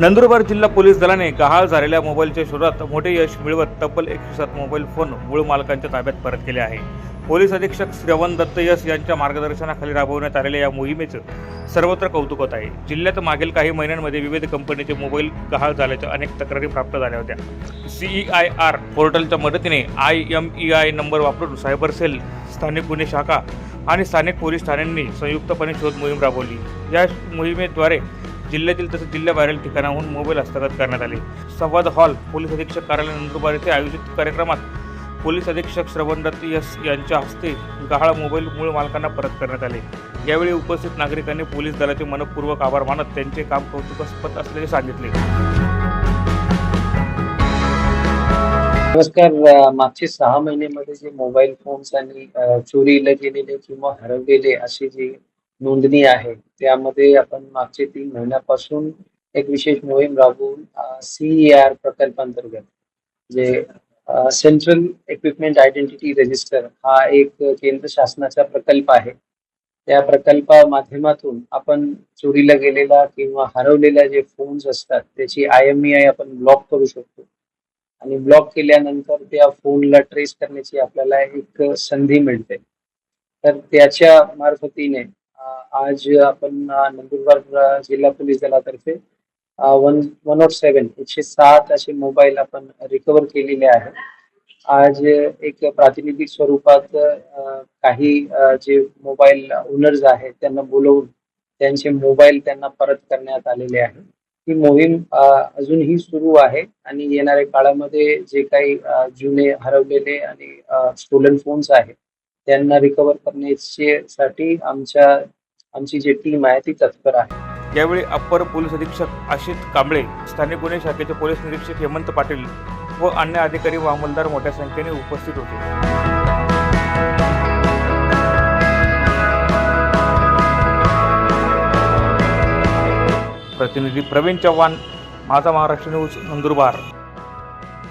नंदुरबार जिल्हा पोलीस दलाने गहाळ झालेल्या मोबाईलच्या शोधात मोठे यश मिळवत तब्बल एकशे सात मोबाईल फोन मूळ मालकांच्या ताब्यात परत केले आहे. पोलीस अधीक्षक श्रवण दत्त यस यांच्या मार्गदर्शनाखाली राबवण्यात आलेल्या या मोहिमेचं सर्वत्र कौतुक होत आहे. जिल्ह्यात मागील काही महिन्यांमध्ये विविध कंपनीचे मोबाईल गहाळ झाल्याच्या अनेक तक्रारी प्राप्त झाल्या होत्या. सीई आय आर पोर्टलच्या मदतीने I M E I number वापरून सायबर सेल स्थानिक गुन्हे शाखा आणि स्थानिक पोलीस ठाण्यांनी संयुक्तपणे शोध मोहीम राबवली. या मोहिमेद्वारे जिल्ह्यातील तसेच जिल्ह्याबाहेरील ठिकाणाहून मोबाईल हस्तगत करण्यात आले. संवाद हॉल पोलीस अधीक्षक कार्यालय नंदुरबार येथे आयोजित कार्यक्रमात पोलीस अधीक्षक श्रवणदत्त यस यांच्या हस्ते गहाळ मोबाईल मूळ मालकांना परत करण्यात आले. यावेळी उपस्थित नागरिकांनी पोलीस दलाचे मनपूर्वक आभार मानत त्यांचे काम कौतुकास्पद असल्याचे सांगितले. नमस्कार. मागचे सहा महिन्यामध्ये जे मोबाईल फोन्स आणि चोरीला गेलेले किंवा हरवलेले असे जे नोंदणी आहे. त्यामध्ये आपण मागचे तीन महिन्यापासून एक विशेष मोहीम राबवून सीईआर प्रकल्पांतर्गत जे सेंट्रल इक्विपमेंट आयडेंटिटी रजिस्टर हा एक केंद्र शासनाचा प्रकल्प आहे. त्या प्रकल्पा माध्यमातून आपण चोरीला गेलेला किंवा हरवलेल्या जे फोन्स असतात त्याची आय एम ई आय आपण ब्लॉक करू शकतो. आणि ब्लॉक केल्यानंतर त्या फोनला ट्रेस करण्याची आपल्याला एक संधी मिळते. तर त्याच्या मार्फतीने आज आपण नंदुरबार जिल्हा पोलीस दलातर्फे वन वन नॉट सेवन एकशे सात असे मोबाईल आपण रिकवर केलेले आहे. आज एक प्रातिनिधिक स्वरूपात काही जे मोबाईल ओनर्स आहेत त्यांना बोलवून त्यांचे मोबाईल त्यांना परत करण्यात आलेले आहे. ही मोहीम अजूनही सुरू आहे आणि येणाऱ्या काळामध्ये जे काही जुने हरवलेले आणि स्टोलन फोन्स आहेत त्यांना रिकवर करण्यासाठी आमच्या आमची जी टीम आहे ती तत्पर आहे. यावेळी अप्पर पोलीस अधीक्षक आशित कांबळे स्थानिक गुन्हे शाखेचे पोलीस निरीक्षक हेमंत पाटील व अन्य अधिकारी व अंमलदार मोठ्या संख्येने उपस्थित होते. प्रतिनिधी प्रवीण चव्हाण माझा महाराष्ट्र न्यूज नंदुरबार.